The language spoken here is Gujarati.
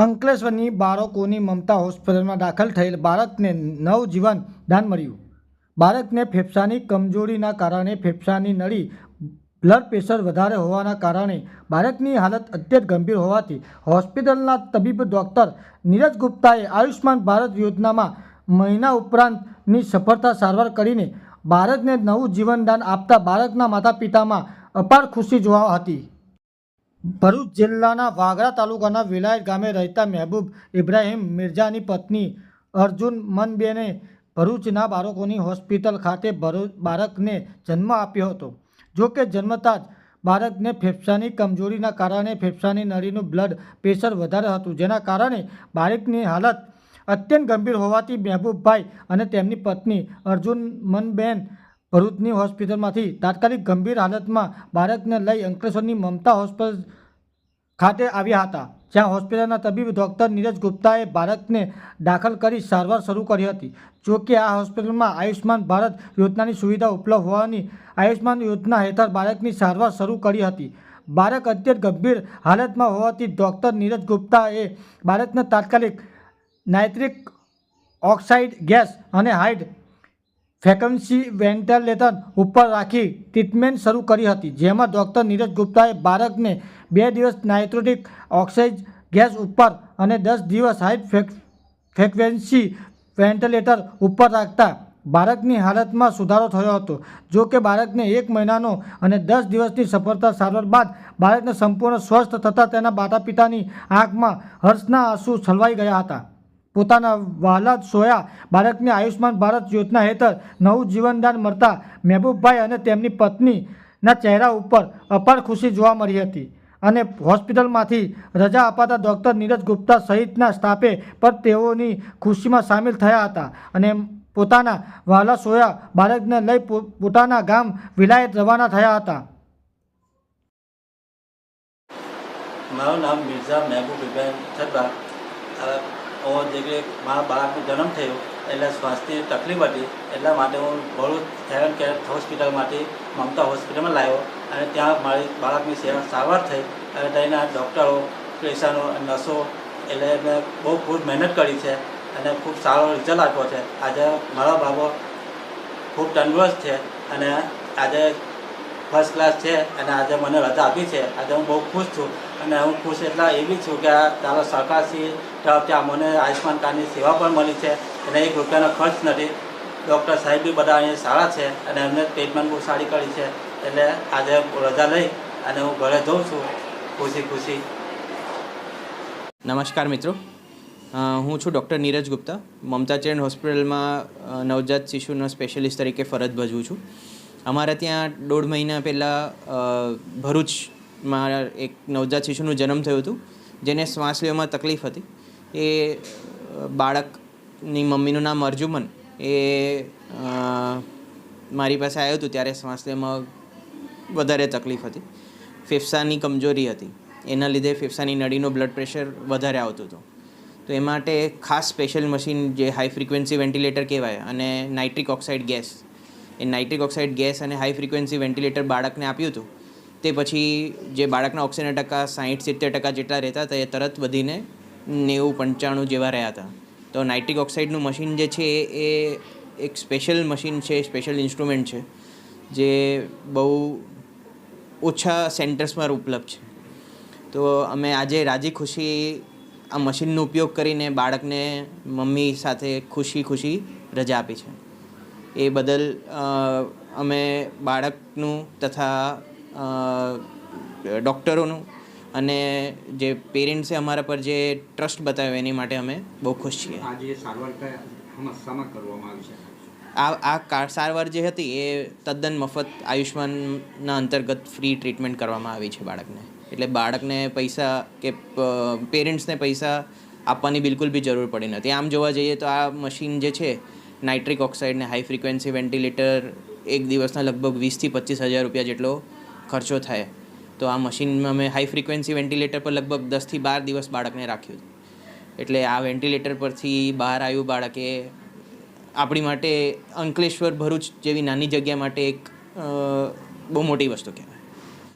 અંકલેશ્વરની બાળકોની મમતા હોસ્પિટલમાં દાખલ થયેલ બાળકને નવજીવન દાન મળ્યું. બાળકને ફેફસાની કમજોરીના કારણે ફેફસાની નળી બ્લડ પ્રેશર વધારે હોવાના કારણે બાળકની હાલત અત્યંત ગંભીર હોવાથી હોસ્પિટલના તબીબ ડૉક્ટર નીરજ ગુપ્તાએ આયુષ્માન ભારત યોજનામાં મહિના ઉપરાંતની સફળતા સારવાર કરીને બાળકને નવું જીવનદાન આપતા બાળકના માતા પિતામાં અપાર ખુશી જોવા હતી. ભરૂચ જિલ્લાના વાગરા તાલુકાના વિલાયત ગામે રહેતા મહેબૂબ ઇબ્રાહીમ મિર્જાની પત્ની અર્જુન મનબેને ભરૂચના બાળકોની હોસ્પિટલ ખાતે ભરૂચ બાળકને જન્મ આપ્યો હતો. જો કે જન્મતા જ બાળકને ફેફસાની કમજોરીના કારણે ફેફસાની નળીનું બ્લડ પ્રેશર વધારે હતું, જેના કારણે બાળકની હાલત અત્યંત ગંભીર હોવાથી મહેબૂબભાઈ અને તેમની પત્ની અર્જુન મનબેન ભરૂચની હોસ્પિટલમાંથી તાત્કાલિક ગંભીર હાલતમાં બાળકને લઈ અંકલેશ્વરની મમતા હોસ્પિટલ ખાતે આવ્યા હતા, જ્યાં હોસ્પિટલના તબીબ ડૉક્ટર નીરજ ગુપ્તાએ બાળકને દાખલ કરી સારવાર શરૂ કરી હતી. જોકે આ હોસ્પિટલમાં આયુષ્યમાન ભારત યોજનાની સુવિધા ઉપલબ્ધ હોવાની આયુષ્યમાન યોજના હેઠળ બાળકની સારવાર શરૂ કરી હતી. બાળક અત્યંત ગંભીર હાલતમાં હોવાથી ડૉક્ટર નીરજ ગુપ્તાએ બાળકને તાત્કાલિક નાઇટ્રિક ઓક્સાઇડ ગેસ અને હાઇડ ફેકન્સી વેન્ટિલેટર ઉપર રાખી ટ્રીટમેન્ટ શરૂ કરી હતી, જેમાં ડૉક્ટર નીરજ ગુપ્તાએ બાળકને બે દિવસ નાઇટ્રોટિક ઓક્સાઇડ ગેસ ઉપર અને દસ દિવસ હાઈ ફ્રેક્વેન્સી વેન્ટિલેટર ઉપર રાખતા બાળકની હાલતમાં સુધારો થયો હતો. જો કે બાળકને એક મહિનાનો અને દસ દિવસની સફળતા સારવાર બાદ બાળકને સંપૂર્ણ સ્વસ્થ થતાં તેના માતા પિતાની આંખમાં હર્ષના આંસુ છલવાઈ ગયા હતા. પોતાના વહાલા સોયા. બાળકને આયુષ્માન ભારત યોજના હેઠળ નવું જીવનદાન મળતા મહેબૂબભાઈ અને તેમની પત્નીના ચહેરા ઉપર અપાર ખુશી જોવા મળી હતી. અને હોસ્પિટલમાંથી રજા અપાતા ડૉક્ટર નીરજ ગુપ્તા સહિતના સ્ટાફે પણ તેઓની ખુશીમાં સામેલ થયા હતા અને પોતાના વહાલા સોયા બાળકને લઈ પોતાના ગામ વિલાયત રવાના થયા હતા. મારું નામ મિર્ઝા મહેબૂબ હું જે મારા બાળકનો જન્મ થયો, એટલે શ્વાસની તકલીફ હતી, એટલા માટે હું ભરૂચ હેવન કેર હોસ્પિટલમાંથી મમતા હોસ્પિટલમાં લાવ્યો અને ત્યાં મારી બાળકની સેવા સારવાર થઈ અને ત્યાંના ડૉક્ટરો પેશાનો નર્સો, એટલે મેં બહુ ખૂબ મહેનત કરી છે અને ખૂબ સારો રિઝલ્ટ આપ્યો છે. આજે મારા બાબો ખૂબ તંદુરસ્ત છે અને આજે ફર્સ્ટ ક્લાસ છે અને આજે મને રજા આપી છે. આજે હું બહુ ખુશ છું અને હું ખુશ એટલા એવી છું કે આ તારા સરકારશ્રી તરફથી અમને મને આયુષ્માન કાર્ડની સેવા પણ મળી છે અને એક રૂપિયાનો ખર્ચ નથી. ડૉક્ટર સાહેબ બી બધા અહીંયા સારા છે અને એમને ટ્રીટમેન્ટ બહુ સારી કરી છે. એટલે આજે રજા લઈ અને હું ઘરે જઉં છું. ખુશી ખુશી. નમસ્કાર મિત્રો. હું છું ડૉક્ટર નીરજ ગુપ્તા. મમતા ચરણ હોસ્પિટલમાં નવજાત શિશુનો સ્પેશિયલિસ્ટ તરીકે ફરજ ભજવું છું. અમારા ત્યાં દોઢ મહિના પહેલાં ભરૂચમાં એક નવજાત શિશુનું જન્મ થયું હતું, જેને શ્વાસ લેવામાં તકલીફ હતી. એ બાળકની મમ્મીનું નામ અર્જુમન. એ મારી પાસે આવ્યું હતું ત્યારે શ્વાસ વધારે તકલીફ હતી. ફેફસાની કમજોરી હતી. એના લીધે ફેફસાની નળીનું બ્લડ પ્રેશર વધારે આવતું હતું. તો એ માટે ખાસ સ્પેશિયલ મશીન જે હાઈ ફ્રિકવન્સી વેન્ટિલેટર કહેવાય અને નાઇટ્રિક ઓક્સાઇડ ગેસ એ નાઇટ્રિક ઓક્સાઇડ ગેસ અને હાઈ ફ્રિકવન્સી વેન્ટિલેટર બાળકને આપ્યું હતું. તે પછી જે બાળકના ઓક્સિજન ટકા સાહીઠ સિત્તેર ટકા જેટલા રહેતા હતા, એ તરત વધીને નેવું પંચાણું જેવા રહ્યા હતા. તો નાઇટ્રિક ઓક્સાઇડનું મશીન જે છે, એ એક સ્પેશિયલ મશીન છે, સ્પેશિયલ ઇન્સ્ટ્રુમેન્ટ છે, જે બહુ ઓછા સેન્ટર્સમાં ઉપલબ્ધ છે. તો અમે આજે રાજી ખુશી આ મશીનનો ઉપયોગ કરીને બાળકને મમ્મી સાથે ખુશી ખુશી રજા આપી છે. એ બદલ અમે બાળકનું તથા ડૉક્ટરોનું અને જે પેરેન્ટ્સે અમારા પર જે ટ્રસ્ટ બતાવ્યો એની માટે અમે બહુ ખુશ છીએ. આ આ સારવાર જે હતી એ તદ્દન મફત આયુષ્માનના અંતર્ગત ફ્રી ટ્રીટમેન્ટ કરવામાં આવી છે બાળકને. એટલે બાળકને પૈસા કે પેરેન્ટ્સને પૈસા આપવાની બિલકુલ બી જરૂર પડી નથી. આમ જોવા જઈએ તો આ મશીન જે છે નાઇટ્રિક ઓક્સાઇડને હાઈ ફ્રિકવન્સી વેન્ટિલેટર એક દિવસના લગભગ વીસથી પચીસ હજાર રૂપિયા જેટલો ખર્ચો થાય. તો આ મશીનમાં મેં હાઈ ફ્રિકવન્સી વેન્ટિલેટર પર લગભગ દસથી બાર દિવસ બાળકને રાખ્યું એટલે આ વેન્ટિલેટર પરથી બહાર આવ્યું બાળકે આપણી માટે અંકલેશ્વર ભરૂચ જેવી નાની જગ્યા માટે એક બહુ મોટી વસ્તુ કહેવાય.